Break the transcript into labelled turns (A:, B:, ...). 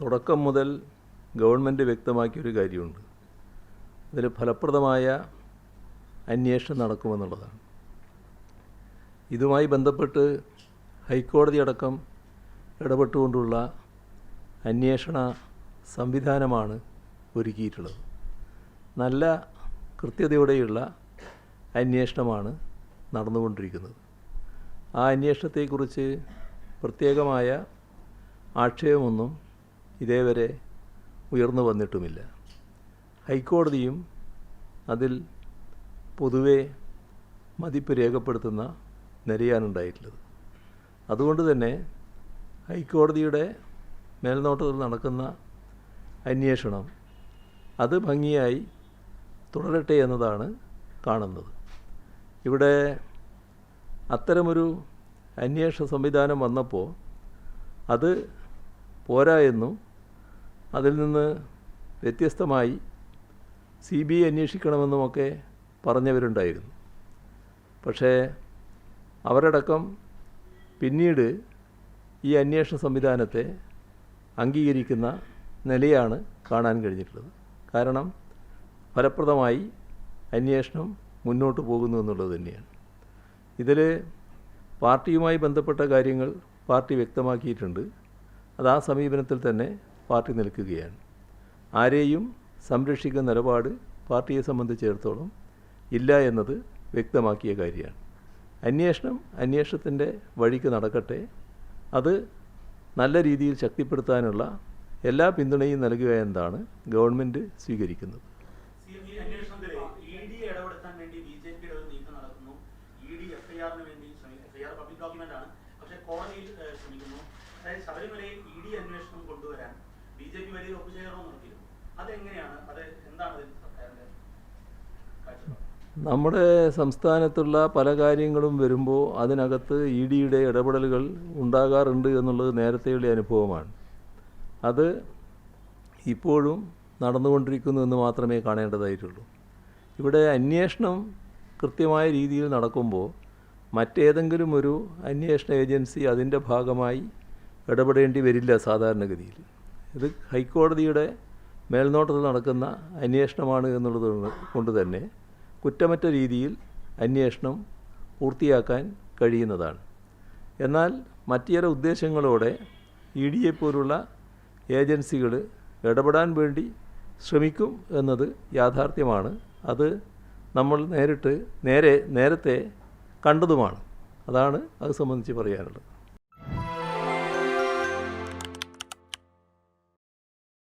A: തുടക്കം മുതൽ ഗവൺമെന്റ് വ്യക്തമാക്കിയൊരു കാര്യമുണ്ട്. അതിൽ ഫലപ്രദമായ അന്വേഷണം നടക്കുമെന്നുള്ളതാണ്. ഇതുമായി ബന്ധപ്പെട്ട് ഹൈക്കോടതി അടക്കം ഇടപെട്ടുകൊണ്ടുള്ള അന്വേഷണ സംവിധാനമാണ് ഒരുക്കിയിട്ടുള്ളത്. നല്ല കൃത്യതയോടെയുള്ള അന്വേഷണമാണ് നടന്നുകൊണ്ടിരിക്കുന്നത്. ആ അന്വേഷണത്തെക്കുറിച്ച് പ്രത്യേകമായ ആക്ഷേപമൊന്നും ഇതേവരെ ഉയർന്നു വന്നിട്ടുമില്ല. ഹൈക്കോടതിയും അതിൽ പൊതുവെ മതിപ്പ് രേഖപ്പെടുത്തുന്ന നിലയാണുണ്ടായിട്ടുള്ളത് അതുകൊണ്ട് തന്നെ ഹൈക്കോടതിയുടെ മേൽനോട്ടത്തിൽ നടക്കുന്ന അന്വേഷണം അത് ഭംഗിയായി തുടരട്ടെ എന്നതാണ് കാണുന്നത്. ഇവിടെ അത്തരമൊരു അന്വേഷണ സംവിധാനം വന്നപ്പോൾ അത് പോരാ എന്നും അതിൽ നിന്ന് വ്യത്യസ്തമായി സി ബി ഐ അന്വേഷിക്കണമെന്നുമൊക്കെ പറഞ്ഞവരുണ്ടായിരുന്നു. പക്ഷേ അവരടക്കം പിന്നീട് ഈ അന്വേഷണ സംവിധാനത്തെ അംഗീകരിക്കുന്ന നിലയാണ് കാണാൻ കഴിഞ്ഞിട്ടുള്ളത്. കാരണം ഫലപ്രദമായി അന്വേഷണം മുന്നോട്ട് പോകുന്നു എന്നുള്ളത് തന്നെയാണ്. ഇതിൽ പാർട്ടിയുമായി ബന്ധപ്പെട്ട കാര്യങ്ങൾ പാർട്ടി വ്യക്തമാക്കിയിട്ടുണ്ട്. അത് ആ സമീപനത്തിൽ തന്നെ പാർട്ടി നിൽക്കുകയാണ്. ആരെയും സംരക്ഷിക്കുന്ന നിലപാട് പാർട്ടിയെ സംബന്ധിച്ചിടത്തോളം ഇല്ല എന്നത് വ്യക്തമാക്കിയ കാര്യമാണ്. അന്വേഷണം അന്വേഷണത്തിന്റെ വഴിക്ക് നടക്കട്ടെ. അത് നല്ല രീതിയിൽ ശക്തിപ്പെടുത്താനുള്ള എല്ലാ പിന്തുണയും നൽകുക എന്നതാണ് ഗവൺമെന്റ് സ്വീകരിക്കുന്നത്.
B: അതായത് ശബരിമലയിൽ ബി ജെ പി വലിയൊരു ഒപ്പുചേരണം അതെങ്ങനെയാണ്? അത് എന്താണ് സർക്കാരിന്റെ
A: നമ്മുടെ സംസ്ഥാനത്തുള്ള പല കാര്യങ്ങളും വരുമ്പോൾ അതിനകത്ത് ഇ ഡിയുടെ ഇടപെടലുകൾ ഉണ്ടാകാറുണ്ട് എന്നുള്ളത് നേരത്തെയുള്ള അനുഭവമാണ്. അത് ഇപ്പോഴും നടന്നുകൊണ്ടിരിക്കുന്നു എന്ന് മാത്രമേ കാണേണ്ടതായിട്ടുള്ളൂ. ഇവിടെ അന്വേഷണം കൃത്യമായ രീതിയിൽ നടക്കുമ്പോൾ മറ്റേതെങ്കിലും ഒരു അന്വേഷണ ഏജൻസി അതിന്റെ ഭാഗമായി ഇടപെടേണ്ടി വരില്ല സാധാരണഗതിയിൽ. ഇത് ഹൈക്കോടതിയുടെ മേൽനോട്ടത്തിൽ നടക്കുന്ന അന്വേഷണമാണ് എന്നുള്ളത് കൊണ്ട് തന്നെ കുറ്റമറ്റ രീതിയിൽ അന്വേഷണം പൂർത്തിയാക്കാൻ കഴിയുന്നതാണ്. എന്നാൽ മറ്റു ചില ഉദ്ദേശങ്ങളോടെ ഇ ഡി എ പോലുള്ള ഏജൻസികൾ ഇടപെടാൻ വേണ്ടി ശ്രമിക്കും എന്നത് യാഥാർത്ഥ്യമാണ്. അത് നമ്മൾ നേരിട്ട് നേരെ നേരത്തെ കണ്ടതുമാണ്. അതാണ് അത് സംബന്ധിച്ച് പറയാനുള്ളത്.